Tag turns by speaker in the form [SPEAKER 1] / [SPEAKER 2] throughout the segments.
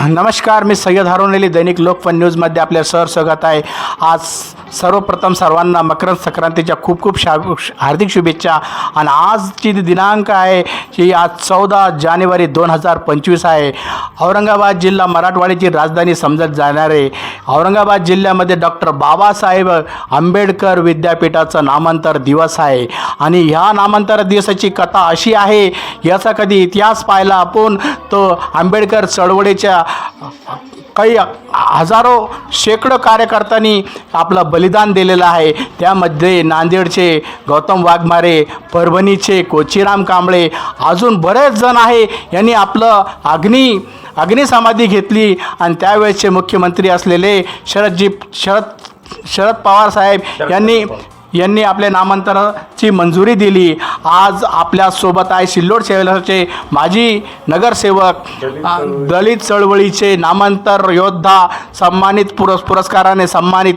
[SPEAKER 1] नमस्कार मी सय्यद हरवलेली दैनिक लोकफन न्यूजमध्ये आपल्या सर स्वागत आहे. आज सर्वप्रथम सर्वांना मकर संक्रांतीच्या खूप खूप शा हार्दिक शुभेच्छा. आणि आजची दिनांक आहे की आज चौदा जानेवारी दोन हजार पंचवीस आहे. औरंगाबाद जिल्हा मराठवाड्याची राजधानी समजत जाणारे औरंगाबाद जिल्ह्यामध्ये डॉक्टर बाबासाहेब आंबेडकर विद्यापीठाचं नामांतर दिवस आहे. आणि ह्या नामांतर दिवसाची कथा अशी आहे याचा कधी इतिहास पाहिला आपण तो आंबेडकर चळवळीच्या काही हजारो शेकडो कार्यकर्त्यांनी आपलं बलिदान दिलेलं आहे. त्यामध्ये नांदेडचे गौतम वाघमारे परभणीचे कोचीराम कांबळे अजून बरेच जण आहे. यांनी आपलं अग्नी अग्निसमाधी घेतली आणि त्यावेळेचे मुख्यमंत्री असलेले शरदजी शरद शरद पवार साहेब यांनी यांनी आपल्या नामांतराची मंजुरी दिली. आज आपल्यासोबत आहे सिल्लोड शहराचे माजी नगरसेवक दलित चळवळीचे नामांतर योद्धा सन्मानित पुरस् पुरस्काराने सन्मानित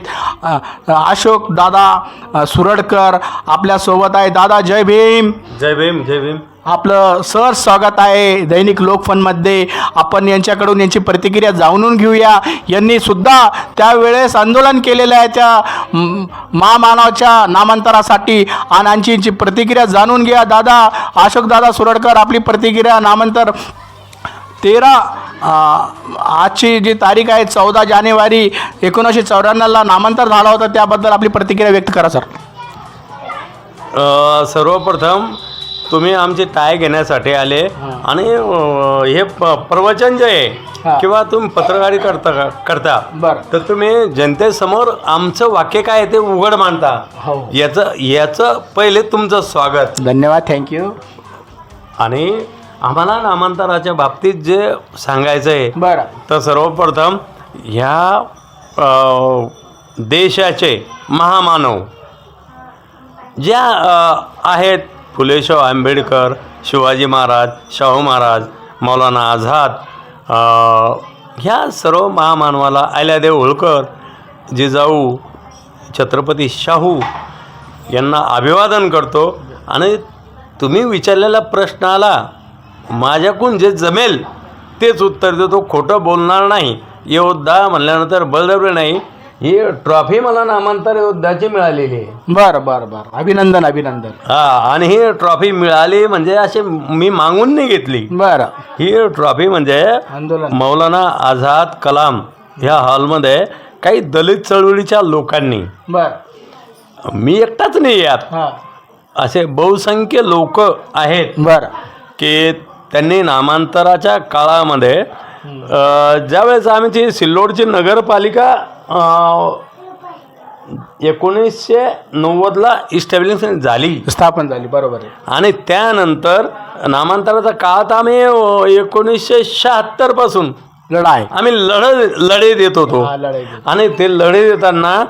[SPEAKER 1] अशोक दादा सुरडकर आपल्यासोबत आहे. दादा जय भीम.
[SPEAKER 2] जय भीम जय भीम.
[SPEAKER 1] आपलं सहज स्वागत आहे दैनिक लोकफनमध्ये आपण यांच्याकडून यांची प्रतिक्रिया जाणून घेऊया. यांनी सुद्धा त्यावेळेस आंदोलन केलेलं आहे त्या महामानवाच्या नामांतरासाठी. आणि यांची यांची प्रतिक्रिया जाणून घ्या. दादा अशोक दादा सुरडकर आपली प्रतिक्रिया नामांतर तेरा आजची जी तारीख आहे चौदा जानेवारी एकोणीसशे चौऱ्याण्णवला नामांतर झाला होता. त्याबद्दल आपली प्रतिक्रिया व्यक्त करा सर.
[SPEAKER 2] सर्वप्रथम तुम्ही आमची टाय घेण्यासाठी आले आणि हे प- प्रवचन जे
[SPEAKER 1] हा.
[SPEAKER 2] आहे किंवा तुम्ही पत्रकारी करता का- करता
[SPEAKER 1] बरं.
[SPEAKER 2] तर तुम्ही जनतेसमोर आमचं वाक्य काय आहे ते उघड मांडता
[SPEAKER 1] हो.
[SPEAKER 2] याचं याचं पहिले तुमचं स्वागत
[SPEAKER 1] धन्यवाद थँक्यू
[SPEAKER 2] आणि आम्हाला नामांतराच्या बाबतीत जे सांगायचं आहे
[SPEAKER 1] बरं
[SPEAKER 2] तर सर्वप्रथम ह्या अ, देशाचे महामानव ज्या अ, आहेत फुले आंबेडकर शिवाजी महाराज शाहू महाराज मौलाना आझाद ह्या सर्व महामानवाला आयल्यादेव होळकर जिजाऊ छत्रपती शाहू यांना अभिवादन करतो. आणि तुम्ही विचारलेल्या प्रश्नाला माझ्याकडून जे जमेल तेच उत्तर देतो. खोटं बोलणार नाही. योद्धा म्हणल्यानंतर बळजबरी नाही. ही ट्रॉफी मला नामांतर योद्धाची मिळालेली आहे.
[SPEAKER 1] बरं बरं बरं. अभिनंदन अभिनंदन.
[SPEAKER 2] हा आणि ही ट्रॉफी मिळाली म्हणजे असे मी मागून नाही घेतली.
[SPEAKER 1] बरं.
[SPEAKER 2] ही ट्रॉफी म्हणजे
[SPEAKER 1] आंदोलन.
[SPEAKER 2] मौलाना आझाद कलाम ह्या हॉलमध्ये काही दलित चळवळीच्या लोकांनी.
[SPEAKER 1] बरं.
[SPEAKER 2] मी एकटाच नाही यात.
[SPEAKER 1] हां.
[SPEAKER 2] असे बहुसंख्य लोक आहेत
[SPEAKER 1] बरं.
[SPEAKER 2] की त्यांनी नामांतराच्या काळामध्ये अ, ज्यावेळेस आमची सिल्लोडची नगरपालिका एकोणीसशे नव्वदला इस्टॅब्लिश झाली.
[SPEAKER 1] स्थापन झाली बरोबर आहे.
[SPEAKER 2] आणि त्यानंतर नामांतराचा काळात आम्ही अ, एकोणीसशे शहात्तरपासून
[SPEAKER 1] लढाई.
[SPEAKER 2] आम्ही लढ लढे देत होतो. आणि ते लढे देताना